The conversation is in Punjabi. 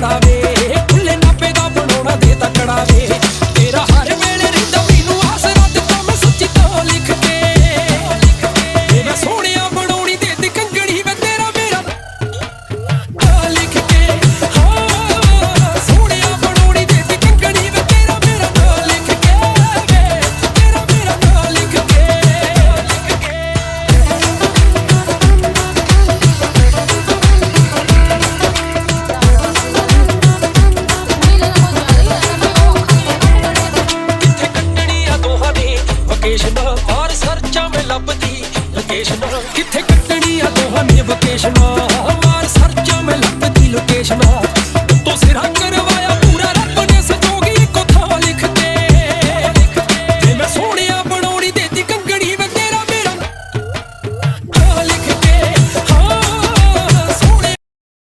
sabe ਲੋਕੇਸ਼ਨ ਬਾਹਰ ਸਰਚਾਂ ਮੈਂ ਲੱਭਦੀ ਲੋਕੇਸ਼ਨ ਕਿੱਥੇ ਕੱਟਣੀ ਆ ਦੋਹਾਂ ਨੇ ਵਕੇਸ਼ਨ ਬਾਹਰ ਸਰਚਾਂ ਮੈਂ ਲੱਭਦੀ ਲੋਕੇਸ਼ਨ